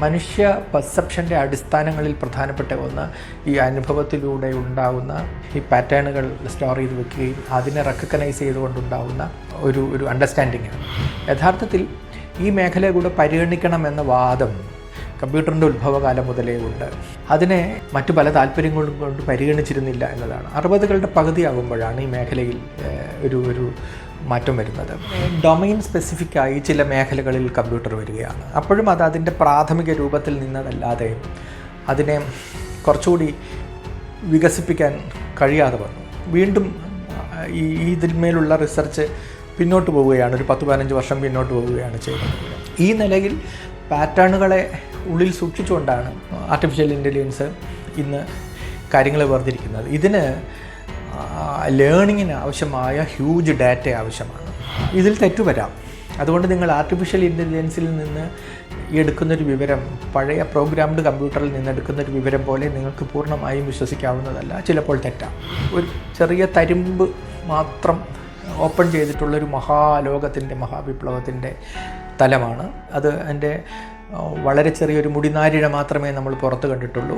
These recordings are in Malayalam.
മനുഷ്യ പെർസെപ്ഷന്റെ അടിസ്ഥാനങ്ങളിൽ പ്രധാനപ്പെട്ട ഒന്ന് ഈ അനുഭവത്തിലൂടെ ഉണ്ടാകുന്ന ഈ പാറ്റേണുകൾ സ്റ്റോർ ചെയ്ത് വെക്കുകയും അതിനെ റെക്കഗ്നൈസ് ചെയ്തുകൊണ്ടുണ്ടാകുന്ന ഒരു ഒരു അണ്ടർസ്റ്റാൻഡിങ് യഥാർത്ഥത്തിൽ ഈ മേഖലയെ കൂടെ പരിഗണിക്കണമെന്ന വാദം കമ്പ്യൂട്ടറിന്റെ ഉത്ഭവകാലം മുതലേ ഉണ്ട്. അതിനെ മറ്റു പല താല്പര്യങ്ങളും കൊണ്ട് പരിഗണിച്ചിരുന്നില്ല എന്നതാണ്. അറുപതുകളുടെ പകുതിയാകുമ്പോഴാണ് ഈ മേഖലയിൽ ഒരു ഒരു മാറ്റം വരുന്നത്. ഡൊമൈൻ സ്പെസിഫിക് ആയി ചില മേഖലകളിൽ കമ്പ്യൂട്ടർ വരികയാണ്. അപ്പോഴും അത് അതിന്റെ പ്രാഥമിക രൂപത്തിൽ നിന്നതല്ലാതെ അതിനെ കുറച്ചുകൂടി വികസിപ്പിക്കാൻ കഴിയാതെ വന്നു. വീണ്ടും ഈ ഇതിന്മേലുള്ള റിസർച്ച് പിന്നോട്ട് പോവുകയാണ്. ഒരു പത്ത് പതിനഞ്ച് വർഷം പിന്നോട്ട് പോവുകയാണ് ചെയ്യുന്നത്. ഈ നിലയിൽ പാറ്റേണുകളെ ഉള്ളിൽ സൂക്ഷിച്ചുകൊണ്ടാണ് ആർട്ടിഫിഷ്യൽ ഇന്റലിജൻസ് ഇന്ന് കാര്യങ്ങൾ വേർതിരിക്കുന്നത്. ഇതിന് ലേണിങ്ങിന് ആവശ്യമായ ഹ്യൂജ് ഡാറ്റ ആവശ്യമാണ്. ഇതിൽ തെറ്റു വരാം. അതുകൊണ്ട് നിങ്ങൾ ആർട്ടിഫിഷ്യൽ ഇന്റലിജൻസിൽ നിന്ന് എടുക്കുന്നൊരു വിവരം പഴയ പ്രോഗ്രാംഡ് കമ്പ്യൂട്ടറിൽ നിന്ന് എടുക്കുന്നൊരു വിവരം പോലെ നിങ്ങൾക്ക് പൂർണമായും വിശ്വസിക്കാവുന്നതല്ല. ചിലപ്പോൾ തെറ്റാം. ഒരു ചെറിയ തരിമ്പ് മാത്രം ഓപ്പൺ ചെയ്തിട്ടുള്ളൊരു മഹാലോകത്തിന്റെ മഹാവിപ്ലവത്തിന്റെ തലമാണ്. അത് എന്റെ വളരെ ചെറിയൊരു മുടിനാരിഴ മാത്രമേ നമ്മൾ പുറത്ത് കണ്ടിട്ടുള്ളൂ.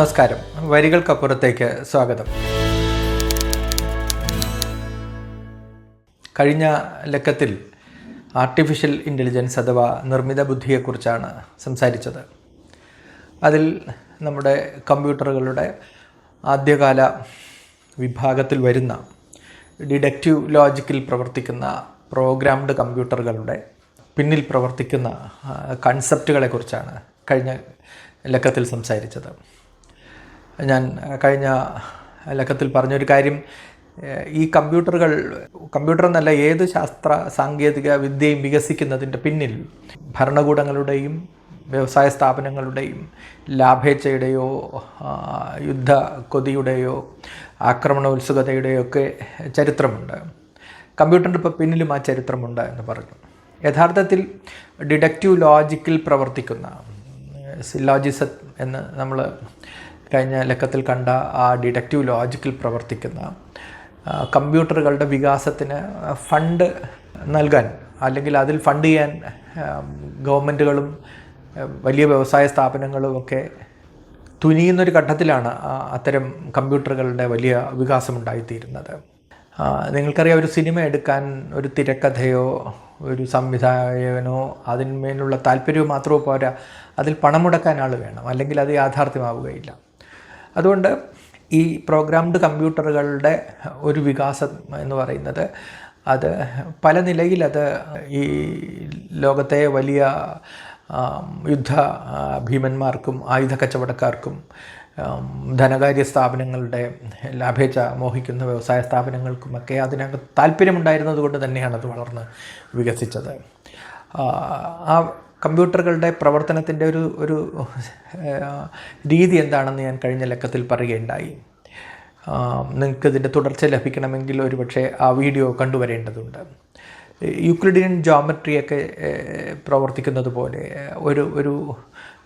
നമസ്കാരം. വരികൾക്കപ്പുറത്തേക്ക് സ്വാഗതം. കഴിഞ്ഞ ലക്കത്തിൽ ആർട്ടിഫിഷ്യൽ ഇന്റലിജൻസ് അഥവാ നിർമ്മിത ബുദ്ധിയെക്കുറിച്ചാണ് സംസാരിച്ചത്. അതിൽ നമ്മുടെ കമ്പ്യൂട്ടറുകളുടെ ആദ്യകാല വിഭാഗത്തിൽ വരുന്ന ഡിഡക്റ്റീവ് ലോജിക്കിൽ പ്രവർത്തിക്കുന്ന പ്രോഗ്രാംഡ് കമ്പ്യൂട്ടറുകളുടെ പിന്നിൽ പ്രവർത്തിക്കുന്ന കൺസെപ്റ്റുകളെക്കുറിച്ചാണ് കഴിഞ്ഞ ലക്കത്തിൽ സംസാരിച്ചത്. ഞാൻ കഴിഞ്ഞ ലക്കത്തിൽ പറഞ്ഞൊരു കാര്യം ഈ കമ്പ്യൂട്ടറുകൾ കമ്പ്യൂട്ടർ എന്നല്ല ഏത് ശാസ്ത്ര സാങ്കേതിക വിദ്യയും വികസിക്കുന്നതിന്റെ പിന്നിൽ ഭരണകൂടങ്ങളുടെയും വ്യവസായ സ്ഥാപനങ്ങളുടെയും ലാഭേച്ഛയുടെയോ യുദ്ധ കൊതിയുടെയോ ആക്രമണോത്സുകതയുടെയോ ഒക്കെ ചരിത്രമുണ്ട്. കമ്പ്യൂട്ടറിന്റെ ഇപ്പോൾ പിന്നിലും ആ ചരിത്രമുണ്ട് എന്ന് പറഞ്ഞു. യഥാർത്ഥത്തിൽ ഡിഡക്റ്റീവ് ലോജിക്കിൽ പ്രവർത്തിക്കുന്ന സിലോജിസം എന്ന് നമ്മൾ കഴിഞ്ഞ ലക്കത്തിൽ കണ്ട ആ ഡിഡക്റ്റീവ് ലോജിക്കിൽ പ്രവർത്തിക്കുന്ന കമ്പ്യൂട്ടറുകളുടെ വികാസത്തിന് ഫണ്ട് നൽകാൻ അല്ലെങ്കിൽ അതിൽ ഫണ്ട് ചെയ്യാൻ ഗവൺമെന്റുകളും വലിയ വ്യവസായ സ്ഥാപനങ്ങളും ഒക്കെ തുനിയുന്നൊരു ഘട്ടത്തിലാണ് അത്തരം കമ്പ്യൂട്ടറുകളുടെ വലിയ വികാസമുണ്ടായിത്തീരുന്നത്. നിങ്ങൾക്കറിയാം ഒരു സിനിമ എടുക്കാൻ ഒരു തിരക്കഥയോ ഒരു സംവിധായകനോ അതിന്മേലുള്ള താല്പര്യവും മാത്രമോ പോരാ അതിൽ പണം മുടക്കാൻ ആൾ വേണം അല്ലെങ്കിൽ അത് യാഥാർത്ഥ്യമാവുകയില്ല. അതുകൊണ്ട് ഈ പ്രോഗ്രാംഡ് കമ്പ്യൂട്ടറുകളുടെ ഒരു വികാസം എന്ന് പറയുന്നത് അത് പല നിലയിൽ അത് ഈ ലോകത്തെ വലിയ യുദ്ധ ഭീമന്മാർക്കും ആയുധ കച്ചവടക്കാർക്കും ധനകാര്യ സ്ഥാപനങ്ങളുടെ ലാഭേച്ഛ മോഹിക്കുന്ന വ്യവസായ സ്ഥാപനങ്ങൾക്കുമൊക്കെ അതിനകത്ത് താല്പര്യമുണ്ടായിരുന്നത് കൊണ്ട് തന്നെയാണ് അത് വളർന്ന് വികസിച്ചത്. ആ, കമ്പ്യൂട്ടറുകളുടെ പ്രവർത്തനത്തിന്റെ ഒരു ഒരു രീതി എന്താണെന്ന് ഞാൻ കഴിഞ്ഞ ലക്കത്തിൽ പറയുകയുണ്ടായി. നിങ്ങൾക്ക് ഇതിന്റെ തുടർച്ച ലഭിക്കണമെങ്കിൽ ഒരുപക്ഷെ ആ വീഡിയോ കണ്ടുവരേണ്ടതുണ്ട്. യൂക്ലിഡിയൻ ജോമെട്രിയൊക്കെ പ്രവർത്തിക്കുന്നത് പോലെ ഒരു ഒരു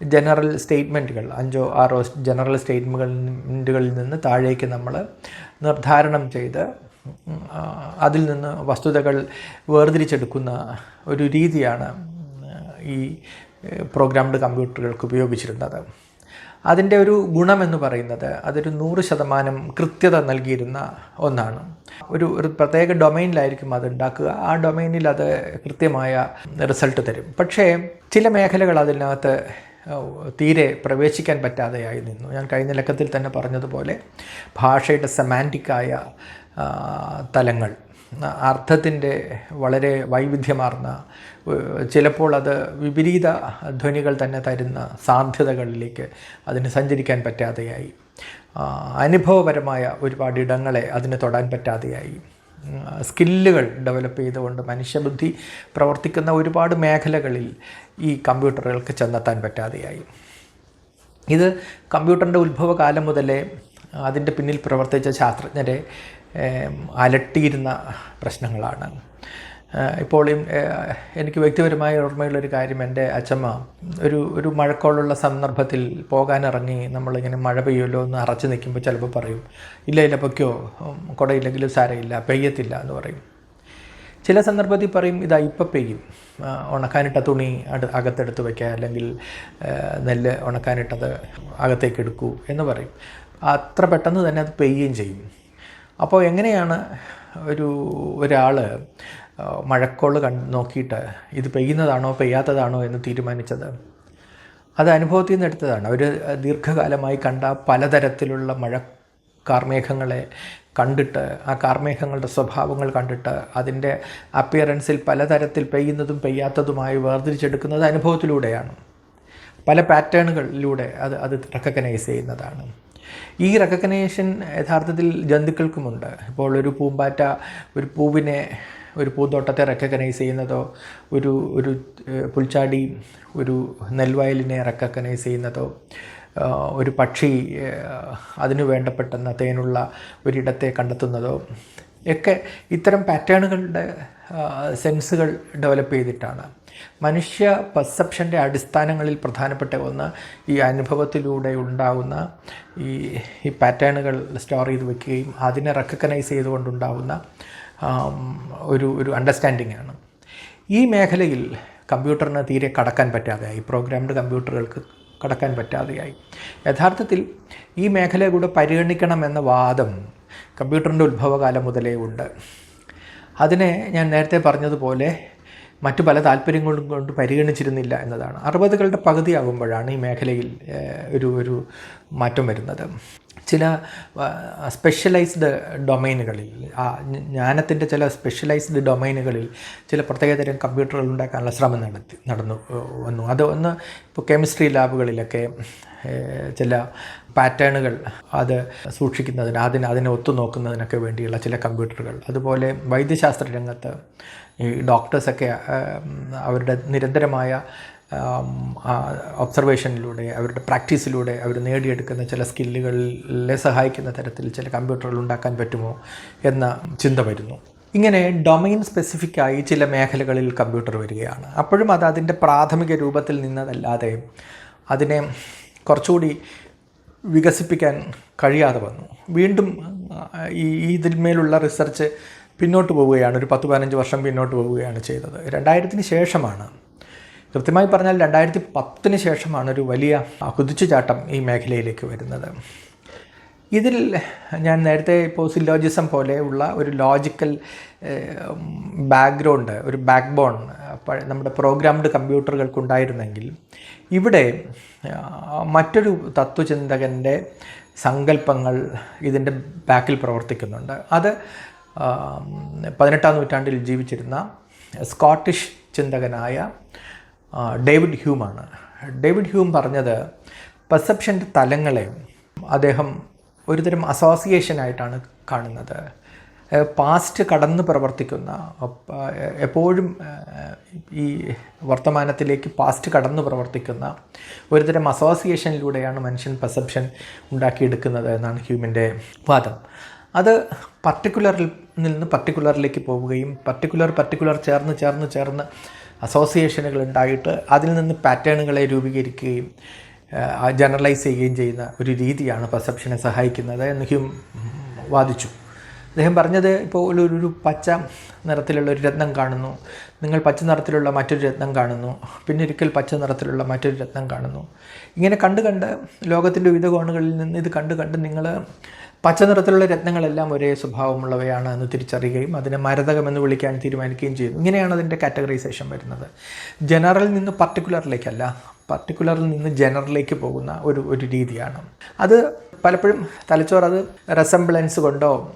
ജനറൽ സ്റ്റേറ്റ്മെന്റുകൾ അഞ്ചോ ആറോ ജനറൽ സ്റ്റേറ്റ്മെന്റുകളിൽ നിന്ന് താഴേക്ക് നമ്മൾ നിർദ്ധാരണം ചെയ്ത് അതിൽ നിന്ന് വസ്തുതകൾ വേർതിരിച്ചെടുക്കുന്ന ഒരു രീതിയാണ് ഈ പ്രോഗ്രാംഡ് കമ്പ്യൂട്ടറുകൾക്ക് ഉപയോഗിച്ചിരുന്നത്. അതിന്റെ ഒരു ഗുണമെന്ന് പറയുന്നത് അതൊരു നൂറ് ശതമാനം കൃത്യത നൽകിയിരുന്ന ഒന്നാണ്. ഒരു ഒരു പ്രത്യേക ഡൊമൈനിലായിരിക്കും അത് ഉണ്ടാക്കുക. ആ ഡൊമൈനിൽ അത് കൃത്യമായ റിസൾട്ട് തരും. പക്ഷേ ചില മേഖലകൾ അതിനകത്ത് തീരെ പ്രവേശിക്കാൻ പറ്റാതെയായി നിന്നു. ഞാൻ കഴിഞ്ഞ ലക്കത്തിൽ തന്നെ പറഞ്ഞതുപോലെ ഭാഷയുടെ സെമാന്റിക്കായ തലങ്ങൾ. അർത്ഥത്തിന്റെ വളരെ വൈവിധ്യമാർന്ന ചിലപ്പോൾ അത് വിപരീത ധ്വനികൾ തന്നെ തരുന്ന സാധ്യതകളിലേക്ക് അതിന് സഞ്ചരിക്കാൻ പറ്റാതെയായി. അനുഭവപരമായ ഒരുപാട് ഇടങ്ങളെ അതിന് തൊടാൻ പറ്റാതെയായി. സ്കില്ലുകൾ ഡെവലപ്പ് ചെയ്തുകൊണ്ട് മനുഷ്യബുദ്ധി പ്രവർത്തിക്കുന്ന ഒരുപാട് മേഖലകളിൽ ഈ കമ്പ്യൂട്ടറുകൾക്ക് ചെന്നെത്താൻ പറ്റാതെയായി. ഇത് കമ്പ്യൂട്ടറിന്റെ ഉത്ഭവകാലം മുതലേ അതിന്റെ പിന്നിൽ പ്രവർത്തിച്ച ശാസ്ത്രജ്ഞരെ അലട്ടിയിരുന്ന പ്രശ്നങ്ങളാണ്. ഇപ്പോഴും എനിക്ക് വ്യക്തിപരമായ ഓർമ്മയുള്ളൊരു കാര്യം എന്റെ അച്ഛമ്മ ഒരു ഒരു മഴക്കോളുള്ള സന്ദർഭത്തിൽ പോകാനിറങ്ങി നമ്മളിങ്ങനെ മഴ പെയ്യുമല്ലോ എന്ന് അറച്ചു നിൽക്കുമ്പോൾ ചിലപ്പോൾ പറയും ഇല്ല ഇല്ല പൊയ്ക്കോ. കുടയില്ലെങ്കിലും സാരയില്ല പെയ്യത്തില്ല എന്ന് പറയും. ചില സന്ദർഭത്തിൽ പറയും ഇതാ ഇപ്പം പെയ്യും. ഉണക്കാനിട്ട തുണി അടു അകത്തെടുത്ത് വയ്ക്കുക അല്ലെങ്കിൽ നെല്ല് ഉണക്കാനിട്ടത് അകത്തേക്ക് എടുക്കൂ എന്ന് പറയും. അത്ര പെട്ടെന്ന് തന്നെ അത് പെയ്യുകയും ചെയ്യും. അപ്പോൾ എങ്ങനെയാണ് ഒരു ഒരാൾ മഴക്കോൾ കണ്ട് നോക്കിയിട്ട് ഇത് പെയ്യുന്നതാണോ പെയ്യാത്തതാണോ എന്ന് തീരുമാനിച്ചത്? അത് അനുഭവത്തിൽ നിന്ന് എടുത്തതാണ്. അവർ ദീർഘകാലമായി കണ്ട പലതരത്തിലുള്ള മഴ കാർമേഘങ്ങളെ കണ്ടിട്ട് ആ കാർമേഘങ്ങളുടെ സ്വഭാവങ്ങൾ കണ്ടിട്ട് അതിന്റെ അപ്പിയറൻസിൽ പലതരത്തിൽ പെയ്യുന്നതും പെയ്യാത്തതുമായി വേർതിരിച്ചെടുക്കുന്നത് അനുഭവത്തിലൂടെയാണ്. പല പാറ്റേണുകളിലൂടെ അത് അത് റെക്കഗ്നൈസ് ചെയ്യുന്നതാണ്. ഈ റെക്കഗ്നേഷൻ യഥാർത്ഥത്തിൽ ജന്തുക്കൾക്കുമുണ്ട്. ഇപ്പോൾ ഒരു പൂമ്പാറ്റ ഒരു പൂവിനെ ഒരു പൂന്തോട്ടത്തെ റെക്കഗ്നൈസ് ചെയ്യുന്നതോ ഒരു ഒരു പുൽച്ചാടി ഒരു നെൽവയലിനെ റെക്കഗ്നൈസ് ചെയ്യുന്നതോ ഒരു പക്ഷി അതിനു വേണ്ടപ്പെട്ടെന്ന തേനുള്ള ഒരിടത്തെ കണ്ടെത്തുന്നതോ ഒക്കെ ഇത്തരം പാറ്റേണുകളുടെ സെൻസുകൾ ഡെവലപ്പ് ചെയ്തിട്ടാണ്. മനുഷ്യ പെർസെപ്ഷന്റെ അടിസ്ഥാനങ്ങളിൽ പ്രധാനപ്പെട്ട ഒന്ന് ഈ അനുഭവത്തിലൂടെ ഉണ്ടാകുന്ന ഈ ഈ പാറ്റേണുകൾ സ്റ്റോർ ചെയ്ത് വെക്കുകയും അതിനെ റെക്കഗ്നൈസ് ചെയ്തുകൊണ്ടുണ്ടാകുന്ന ഒരു ഒരു അണ്ടർസ്റ്റാൻഡിംഗ് ആണ്. ഈ മേഖലയിൽ കമ്പ്യൂട്ടറിന് തീരെ കടക്കാൻ പറ്റാതെയായി. പ്രോഗ്രാംഡ് കമ്പ്യൂട്ടറുകൾക്ക് കടക്കാൻ പറ്റാതെയായി. യഥാർത്ഥത്തിൽ ഈ മേഖലയെ കൂടെ പരിഗണിക്കണമെന്ന വാദം കമ്പ്യൂട്ടറിന്റെ ഉത്ഭവകാലം മുതലേ ഉണ്ട്. അതിനെ ഞാൻ നേരത്തെ പറഞ്ഞതുപോലെ മറ്റു പല താല്പര്യങ്ങളും കൊണ്ട് പരിഗണിച്ചിരുന്നില്ല എന്നതാണ്. അറുപതുകളുടെ പകുതിയാകുമ്പോഴാണ് ഈ മേഖലയിൽ ഒരു ഒരു മാറ്റം വരുന്നത്. ചില സ്പെഷ്യലൈസ്ഡ് ഡൊമൈനുകളിൽ ജ്ഞാനത്തിന്റെ ചില സ്പെഷ്യലൈസ്ഡ് ഡൊമൈനുകളിൽ ചില പ്രത്യേകതരം കമ്പ്യൂട്ടറുകൾ ഉണ്ടാക്കാനുള്ള ശ്രമം നടത്തി നടന്നു വന്നു. അത് ഒന്ന് ഇപ്പോൾ കെമിസ്ട്രി ലാബുകളിലൊക്കെ ചില പാറ്റേണുകൾ അത് സൂക്ഷിക്കുന്നതിന് അതിന് അതിനെ ഒത്തുനോക്കുന്നതിനൊക്കെ വേണ്ടിയുള്ള ചില കമ്പ്യൂട്ടറുകൾ അതുപോലെ വൈദ്യശാസ്ത്ര രംഗത്ത് ഈ ഡോക്ടേഴ്സൊക്കെ അവരുടെ നിരന്തരമായ ഒബ്സർവേഷനിലൂടെ അവരുടെ പ്രാക്ടീസിലൂടെ അവർ നേടിയെടുക്കുന്ന ചില സ്കില്ലുകളിലെ സഹായിക്കുന്ന തരത്തിൽ ചില കമ്പ്യൂട്ടറുകൾ ഉണ്ടാക്കാൻ പറ്റുമോ എന്ന ചിന്ത വരുന്നു. ഇങ്ങനെ ഡൊമൈൻ സ്പെസിഫിക്കായി ചില മേഖലകളിൽ കമ്പ്യൂട്ടർ വരികയാണ്. അപ്പോഴും അത് അതിന്റെ പ്രാഥമിക രൂപത്തിൽ നിന്നതല്ലാതെ അതിനെ കുറച്ചുകൂടി വികസിപ്പിക്കാൻ കഴിയാതെ വന്നു. വീണ്ടും ഈ ഇതിന്മേലുള്ള റിസർച്ച് പിന്നോട്ട് പോവുകയാണ് ഒരു പത്ത് പതിനഞ്ച് വർഷം പിന്നോട്ട് പോവുകയാണ് ചെയ്തത്. രണ്ടായിരത്തിന് ശേഷമാണ് കൃത്യമായി പറഞ്ഞാൽ രണ്ടായിരത്തി പത്തിന് ശേഷമാണ് ഒരു വലിയ കുതിച്ചുചാട്ടം ഈ മേഖലയിലേക്ക് വരുന്നത്. ഇതിൽ ഞാൻ നേരത്തെ ഇപ്പോൾ സിലോജിസം പോലെയുള്ള ഒരു ലോജിക്കൽ ബാക്ക്ഗ്രൗണ്ട് ഒരു ബാക്ക് ബോൺ നമ്മുടെ പ്രോഗ്രാംഡ് കമ്പ്യൂട്ടറുകൾക്കുണ്ടായിരുന്നെങ്കിൽ ഇവിടെ മറ്റൊരു തത്വചിന്തകന്റെ സങ്കല്പങ്ങൾ ഇതിന്റെ ബാക്കിൽ പ്രവർത്തിക്കുന്നുണ്ട്. അത് പതിനെട്ടാം നൂറ്റാണ്ടിൽ ജീവിച്ചിരുന്ന സ്കോട്ടിഷ് ചിന്തകനായ ഡേവിഡ് ഹ്യൂമാണ് ഡേവിഡ് ഹ്യൂം പറഞ്ഞത് പെർസെപ്ഷന്റെ തലങ്ങളെ അദ്ദേഹം ഒരുതരം അസോസിയേഷനായിട്ടാണ് കാണുന്നത്. പാസ്റ്റ് കടന്ന് പ്രവർത്തിക്കുന്ന എപ്പോഴും ഈ വർത്തമാനത്തിലേക്ക് പാസ്റ്റ് കടന്ന് പ്രവർത്തിക്കുന്ന ഒരുതരം അസോസിയേഷനിലൂടെയാണ് മനുഷ്യൻ പെർസെപ്ഷൻ ഉണ്ടാക്കിയെടുക്കുന്നത് എന്നാണ് ഹ്യൂമിന്റെ വാദം. അത് പർട്ടിക്കുലറിൽ നിന്ന് പർട്ടിക്കുലറിലേക്ക് പോവുകയും പർട്ടിക്കുലർ പർട്ടിക്കുലർ ചേർന്ന് ചേർന്ന് ചേർന്ന് അസോസിയേഷനുകൾ ഉണ്ടായിട്ട് അതിൽ നിന്ന് പാറ്റേണുകളെ രൂപീകരിക്കുകയും ജനറലൈസ് ചെയ്യുകയും ചെയ്യുന്ന ഒരു രീതിയാണ് പെർസെപ്ഷനെ സഹായിക്കുന്നത് എന്ന് ഹ്യൂം വാദിച്ചു. അദ്ദേഹം പറഞ്ഞത് ഇപ്പോൾ ഒരു ഒരു പച്ച നിറത്തിലുള്ള ഒരു രത്നം കാണുന്നു. നിങ്ങൾ പച്ച നിറത്തിലുള്ള മറ്റൊരു രത്നം കാണുന്നു. പിന്നെ ഒരിക്കൽ പച്ച നിറത്തിലുള്ള മറ്റൊരു രത്നം കാണുന്നു. ഇങ്ങനെ കണ്ട് കണ്ട് ലോകത്തിന്റെ വിവിധ കോണുകളിൽ നിന്ന് ഇത് കണ്ട് കണ്ട് നിങ്ങൾ പച്ച നിറത്തിലുള്ള രത്നങ്ങളെല്ലാം ഒരേ സ്വഭാവമുള്ളവയാണ് എന്ന് തിരിച്ചറിയുകയും അതിനെ മരതകം എന്ന് വിളിക്കാൻ തീരുമാനിക്കുകയും ചെയ്യുന്നു ഇങ്ങനെയാണ് അതിന്റെ കാറ്റഗറൈസേഷൻ വരുന്നത്. ജനറലിൽ നിന്ന് പർട്ടിക്കുലറിലേക്കല്ല പർട്ടിക്കുലറിൽ നിന്ന് ജനറലിലേക്ക് പോകുന്ന ഒരു ഒരു രീതിയാണ്. അത് പലപ്പോഴും തലച്ചോറ് അത് റെസംബ്ലൻസ് കൊണ്ടോ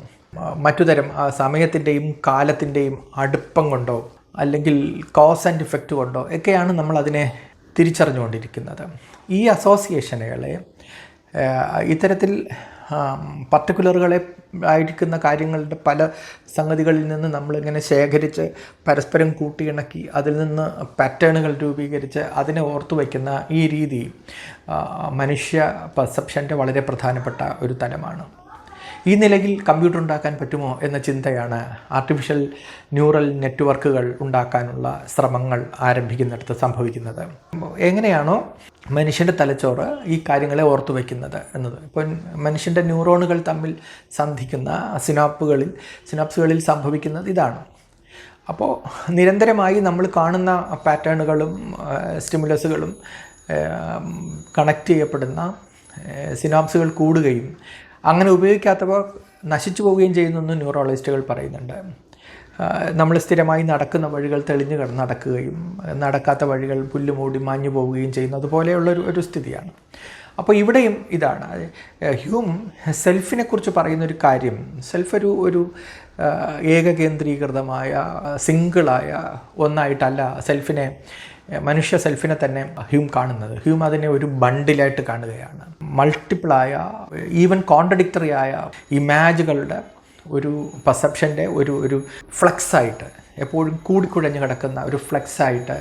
മറ്റുതരം സമയത്തിന്റെയും കാലത്തിന്റെയും അടുപ്പം കൊണ്ടോ അല്ലെങ്കിൽ കോസ് ആൻഡ് ഇഫക്റ്റ് കൊണ്ടോ ഒക്കെയാണ് നമ്മൾ അതിനെ തിരിച്ചറിഞ്ഞുകൊണ്ടിരിക്കുന്നത്. ഈ അസോസിയേഷനുകളെ ഇത്തരത്തിൽ പർട്ടിക്കുലറുകളെ ആയിരിക്കുന്ന കാര്യങ്ങളുടെ പല സംഗതികളിൽ നിന്ന് നമ്മളിങ്ങനെ ശേഖരിച്ച് പരസ്പരം കൂട്ടിയിണക്കി അതിൽ നിന്ന് പാറ്റേണുകൾ രൂപീകരിച്ച് അതിനെ ഓർത്തു വയ്ക്കുന്ന ഈ രീതി മനുഷ്യ പെർസെപ്ഷന്റെ വളരെ പ്രധാനപ്പെട്ട ഒരു തലമാണ്. ഈ നിലയിൽ കമ്പ്യൂട്ടർ ഉണ്ടാക്കാൻ പറ്റുമോ എന്ന ചിന്തയാണ് ആർട്ടിഫിഷ്യൽ ന്യൂറൽ നെറ്റ്വർക്കുകൾ ഉണ്ടാക്കാനുള്ള ശ്രമങ്ങൾ ആരംഭിക്കുന്നിടത്ത് സംഭവിക്കുന്നത്. എങ്ങനെയാണോ മനുഷ്യന്റെ തലച്ചോറ് ഈ കാര്യങ്ങളെ ഓർത്തു വയ്ക്കുന്നത് എന്നത്. ഇപ്പോൾ മനുഷ്യന്റെ ന്യൂറോണുകൾ തമ്മിൽ സന്ധിക്കുന്ന സിനാപ്പുകളിൽ സിനാപ്സുകളിൽ സംഭവിക്കുന്നത് ഇതാണ്. അപ്പോൾ നിരന്തരമായി നമ്മൾ കാണുന്ന പാറ്റേണുകളും സ്റ്റിമുലസുകളും കണക്റ്റ് ചെയ്യപ്പെടുന്ന സിനാപ്സുകൾ കൂടുകയും അങ്ങനെ ഉപയോഗിക്കാത്തവർ നശിച്ചു പോവുകയും ചെയ്യുന്നെന്ന് ന്യൂറോളജിസ്റ്റുകൾ പറയുന്നുണ്ട്. നമ്മൾ സ്ഥിരമായി നടക്കുന്ന വഴികൾ തെളിഞ്ഞു കിടന്ന് നടക്കുകയും നടക്കാത്ത വഴികൾ പുല്ല് മൂടി മാഞ്ഞു പോവുകയും ചെയ്യുന്നു. അതുപോലെയുള്ള ഒരു ഒരു സ്ഥിതിയാണ്. അപ്പോൾ ഇവിടെയും ഇതാണ്. ഹ്യൂം സെൽഫിനെ കുറിച്ച് പറയുന്ന ഒരു കാര്യം സെൽഫ് ഒരു ഒരു ഏകകേന്ദ്രീകൃതമായ സിംഗിളായ ഒന്നായിട്ടല്ല സെൽഫിനെ മനുഷ്യ സെൽഫിനെ തന്നെ ഹ്യൂം കാണുന്നത്. ഹ്യൂം അതിനെ ഒരു ബണ്ടിലായിട്ട് കാണുകയാണ്. മൾട്ടിപ്പിളായ ഈവൻ കോൺട്രഡിക്ടറി ആയ ഇമാജുകളുടെ ഒരു പെർസെപ്ഷന്റെ ഒരു ഒരു ഫ്ലെക്സായിട്ട് എപ്പോഴും കൂടിക്കുഴഞ്ഞ് കിടക്കുന്ന ഒരു ഫ്ലെക്സായിട്ട്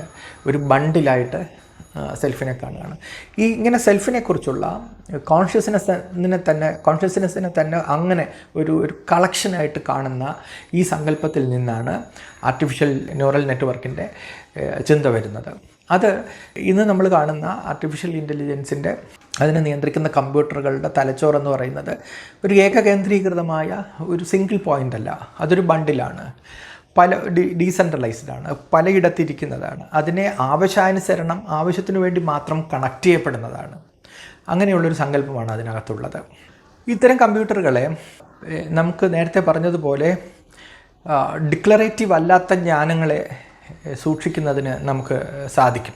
ഒരു ബണ്ടിലായിട്ട് സെൽഫിനെ കാണുകയാണ്. ഈ ഇങ്ങനെ സെൽഫിനെക്കുറിച്ചുള്ള കോൺഷ്യസ്നെസ്സിനെ തന്നെ കോൺഷ്യസ്നെസ്സിനെ തന്നെ അങ്ങനെ ഒരു ഒരു കളക്ഷനായിട്ട് കാണുന്ന ഈ സങ്കല്പത്തിൽ നിന്നാണ് ആർട്ടിഫിഷ്യൽ ന്യൂറൽ നെറ്റ്വർക്കിന്റെ ചിന്ത വരുന്നത്. അത് ഇന്ന് നമ്മൾ കാണുന്ന ആർട്ടിഫിഷ്യൽ ഇന്റലിജൻസിന്റെ അതിനെ നിയന്ത്രിക്കുന്ന കമ്പ്യൂട്ടറുകളുടെ തലച്ചോറെന്ന് പറയുന്നത് ഒരു ഏകകേന്ദ്രീകൃതമായ ഒരു സിംഗിൾ പോയിന്റ് അല്ല. അതൊരു ബണ്ടിലാണ് പല ഡി ഡീസെൻട്രലൈസ്ഡ് ആണ്. പലയിടത്തിരിക്കുന്നതാണ്. അതിനെ ആവശ്യാനുസരണം ആവശ്യത്തിനു വേണ്ടി മാത്രം കണക്ട് ചെയ്യപ്പെടുന്നതാണ്. അങ്ങനെയുള്ളൊരു സങ്കല്പമാണ് അതിനകത്തുള്ളത്. ഇത്തരം കമ്പ്യൂട്ടറുകളെ നമുക്ക് നേരത്തെ പറഞ്ഞതുപോലെ ഡിക്ലറേറ്റീവ് അല്ലാത്ത ജ്ഞാനങ്ങളെ സൂക്ഷിക്കുന്നതിന് നമുക്ക് സാധിക്കും.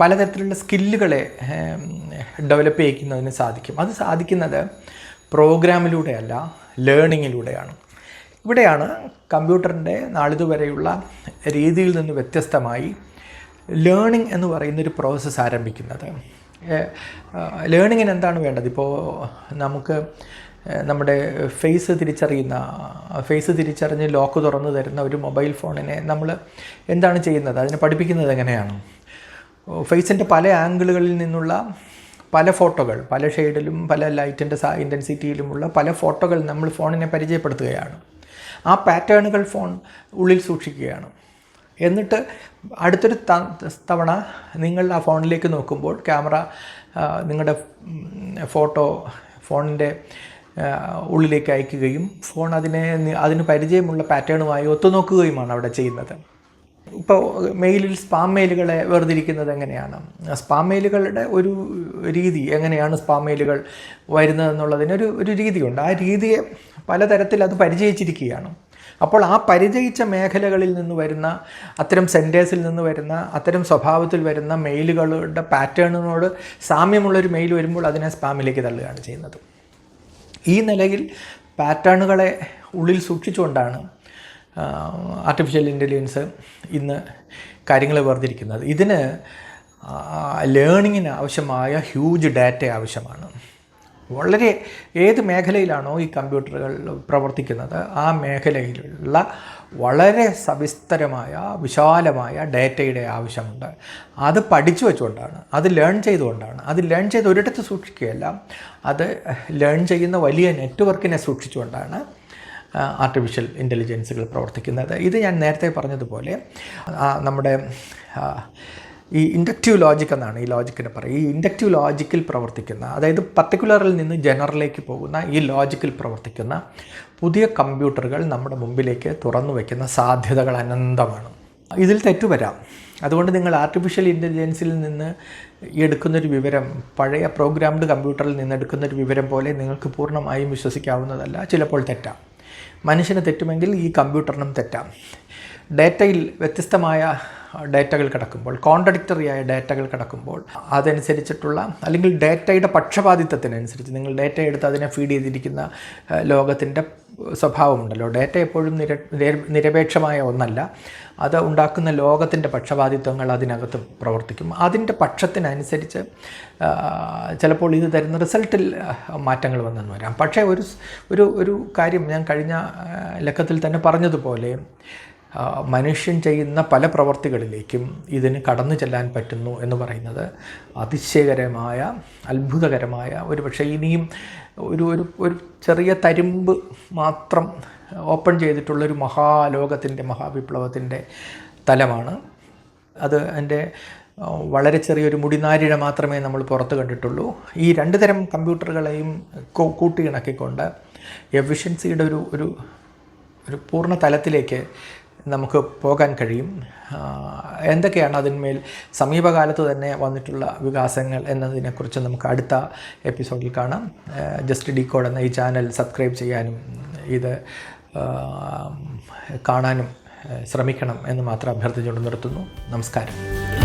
പലതരത്തിലുള്ള സ്കില്ലുകളെ ഡെവലപ്പ് ചെയ്യിക്കുന്നതിന് സാധിക്കും. അത് സാധിക്കുന്നത് പ്രോഗ്രാമിലൂടെയല്ല ലേണിങ്ങിലൂടെയാണ് ഇവിടെയാണ് കമ്പ്യൂട്ടറിന്റെ നാളിതുവരെയുള്ള രീതിയിൽ നിന്ന് വ്യത്യസ്തമായി ലേണിംഗ് എന്ന് പറയുന്നൊരു പ്രോസസ്സ് ആരംഭിക്കുന്നത്. ലേണിങ്ങിന് എന്താണ് വേണ്ടത്? ഇപ്പോൾ നമുക്ക് നമ്മുടെ ഫേസ് തിരിച്ചറിയുന്ന ഫേസ് തിരിച്ചറിഞ്ഞ് ലോക്ക് തുറന്നു തരുന്ന ഒരു മൊബൈൽ ഫോണിനെ നമ്മൾ എന്താണ് ചെയ്യുന്നത്? അതിനെ പഠിപ്പിക്കുന്നത് എങ്ങനെയാണ്? ഫേസിന്റെ പല ആംഗിളുകളിൽ നിന്നുള്ള പല ഫോട്ടോകൾ പല ഷെയ്ഡിലും പല ലൈറ്റിന്റെ സാ ഇന്റൻസിറ്റിയിലുമുള്ള പല ഫോട്ടോകൾ നമ്മൾ ഫോണിനെ പരിചയപ്പെടുത്തുകയാണ്. ആ പാറ്റേണുകൾ ഫോൺ ഉള്ളിൽ സൂക്ഷിക്കുകയാണ്. എന്നിട്ട് അടുത്തൊരു തവണ നിങ്ങൾ ആ ഫോണിലേക്ക് നോക്കുമ്പോൾ ക്യാമറ നിങ്ങളുടെ ഫോട്ടോ ഫോണിന്റെ ഉള്ളിലേക്ക് അയക്കുകയും ഫോൺ അതിനെ അതിന് പരിചയമുള്ള പാറ്റേണുമായി ഒത്തുനോക്കുകയുമാണ് അവിടെ ചെയ്യുന്നത്. ഇപ്പോൾ മെയിലിൽ സ്പാം മെയിലുകളെ വേർതിരിക്കുന്നത് എങ്ങനെയാണ്? സ്പാം മെയിലുകളുടെ ഒരു രീതി എങ്ങനെയാണ് സ്പാം മെയിലുകൾ വരുന്നതെന്നുള്ളതിനൊരു ഒരു രീതിയുണ്ട്. ആ രീതിയെ പലതരത്തിൽ അത് പരിചയിച്ചിരിക്കുകയാണ്. അപ്പോൾ ആ പരിചയിച്ച മേഖലകളിൽ നിന്ന് വരുന്ന അത്തരം സെന്റേഴ്സിൽ നിന്ന് വരുന്ന അത്തരം സ്വഭാവത്തിൽ വരുന്ന മെയിലുകളുടെ പാറ്റേണിനോട് സാമ്യമുള്ളൊരു മെയിൽ വരുമ്പോൾ അതിനെ സ്പാമിലേക്ക് തള്ളുകയാണ് ചെയ്യുന്നത്. ഈ നിലയിൽ പാറ്റേണുകളെ ഉള്ളിൽ സൂക്ഷിച്ചുകൊണ്ടാണ് ആർട്ടിഫിഷ്യൽ ഇന്റലിജൻസ് ഇന്ന് കാര്യങ്ങൾ വേർതിരിക്കുന്നത്. ഇതിന് ലേണിങ്ങിന് ആവശ്യമായ ഹ്യൂജ് ഡാറ്റ ആവശ്യമാണ്. വളരെ ഏത് മേഖലയിലാണോ ഈ കമ്പ്യൂട്ടറുകൾ പ്രവർത്തിക്കുന്നത് ആ മേഖലയിലുള്ള വളരെ സവിസ്തരമായ വിശാലമായ ഡാറ്റയുടെ ആവശ്യമുണ്ട്. അത് പഠിച്ചു വെച്ചുകൊണ്ടാണ് അത് ലേൺ ചെയ്തുകൊണ്ടാണ് അത് ലേൺ ചെയ്ത് ഒരിടത്ത് സൂക്ഷിക്കുകയല്ല അത് ലേൺ ചെയ്യുന്ന വലിയ നെറ്റ്വർക്കിനെ സൂക്ഷിച്ചുകൊണ്ടാണ് ആർട്ടിഫിഷ്യൽ ഇന്റലിജൻസുകൾ പ്രവർത്തിക്കുന്നത്. ഇത് ഞാൻ നേരത്തെ പറഞ്ഞതുപോലെ നമ്മുടെ ഈ ഇൻഡക്റ്റീവ് ലോജിക് എന്നാണ് ഈ ലോജിക്കിനെ പറയുക. ഈ ഇൻഡക്റ്റീവ് ലോജിക്കിൽ പ്രവർത്തിക്കുന്ന അതായത് പർട്ടിക്കുലറിൽ നിന്ന് ജനറലിലേക്ക് പോകുന്ന ഈ ലോജിക്കിൽ പ്രവർത്തിക്കുന്ന പുതിയ കമ്പ്യൂട്ടറുകൾ നമ്മുടെ മുമ്പിലേക്ക് തുറന്നു വയ്ക്കുന്ന സാധ്യതകൾ അനന്തമാണ്. ഇതിൽ തെറ്റു വരാം. അതുകൊണ്ട് നിങ്ങൾ ആർട്ടിഫിഷ്യൽ ഇന്റലിജൻസിൽ നിന്ന് എടുക്കുന്നൊരു വിവരം പഴയ പ്രോഗ്രാംഡ് കമ്പ്യൂട്ടറിൽ നിന്ന് എടുക്കുന്നൊരു വിവരം പോലെ നിങ്ങൾക്ക് പൂർണമായും വിശ്വസിക്കാവുന്നതല്ല. ചിലപ്പോൾ തെറ്റാം. മനുഷ്യന് തെറ്റുമെങ്കിൽ ഈ കമ്പ്യൂട്ടറിനും തെറ്റാം. ഡേറ്റയിൽ വ്യത്യസ്തമായ ഡേറ്റകൾ കിടക്കുമ്പോൾ കോൺട്രഡിക്ടറി ആയ ഡേറ്റകൾ കിടക്കുമ്പോൾ അതനുസരിച്ചിട്ടുള്ള അല്ലെങ്കിൽ ഡേറ്റയുടെ പക്ഷപാതിത്വത്തിനനുസരിച്ച് നിങ്ങൾ ഡേറ്റ എടുത്ത് അതിനെ ഫീഡ് ചെയ്തിരിക്കുന്ന ലോകത്തിന്റെ സ്വഭാവമുണ്ടല്ലോ. ഡേറ്റ എപ്പോഴും നിര നിര- നിരപേക്ഷമായ ഒന്നല്ല. അത് ഉണ്ടാക്കുന്ന ലോകത്തിന്റെ പക്ഷപാതിത്വങ്ങൾ അതിനകത്ത് പ്രവർത്തിക്കും. അതിന്റെ പക്ഷത്തിനനുസരിച്ച് ചിലപ്പോൾ ഇത് തരുന്ന റിസൾട്ടിൽ മാറ്റങ്ങൾ വന്നെന്ന് വരാം. പക്ഷേ ഒരു ഒരു ഒരു കാര്യം ഞാൻ കഴിഞ്ഞ ലക്കത്തിൽ തന്നെ പറഞ്ഞതുപോലെ മനുഷ്യൻ ചെയ്യുന്ന പല പ്രവർത്തികളിലേക്കും ഇതിന് കടന്നു ചെല്ലാൻ പറ്റുന്നു എന്ന് പറയുന്നത് അതിശയകരമായ അത്ഭുതകരമായ ഒരു പക്ഷേ ഇനിയും ഒരു ഒരു ഒരു ചെറിയ തരിമ്പ് മാത്രം ഓപ്പൺ ചെയ്തിട്ടുള്ളൊരു മഹാലോകത്തിന്റെ മഹാവിപ്ലവത്തിന്റെ തലമാണ്. അത് എന്റെ വളരെ ചെറിയൊരു മുടിനാരിഴ മാത്രമേ നമ്മൾ പുറത്ത് കണ്ടിട്ടുള്ളൂ. ഈ രണ്ട് തരം കമ്പ്യൂട്ടറുകളെയും കൂട്ടിയിണക്കിക്കൊണ്ട് എഫിഷ്യൻസിയുടെ ഒരു ഒരു ഒരു പൂർണ തലത്തിലേക്ക് നമുക്ക് പോകാൻ കഴിയും. എന്തൊക്കെയാണ് അതിന്മേൽ സമീപകാലത്ത് തന്നെ വന്നിട്ടുള്ള വികാസങ്ങൾ എന്നതിനെക്കുറിച്ച് നമുക്ക് അടുത്ത എപ്പിസോഡിൽ കാണാം. ജസ്റ്റ് ഡി കോഡ് എന്ന ഈ ചാനൽ സബ്സ്ക്രൈബ് ചെയ്യാനും ഇത് കാണാനും ശ്രമിക്കണം എന്ന് മാത്രം അഭ്യർത്ഥിച്ചുകൊണ്ട് നിർത്തുന്നു. നമസ്കാരം.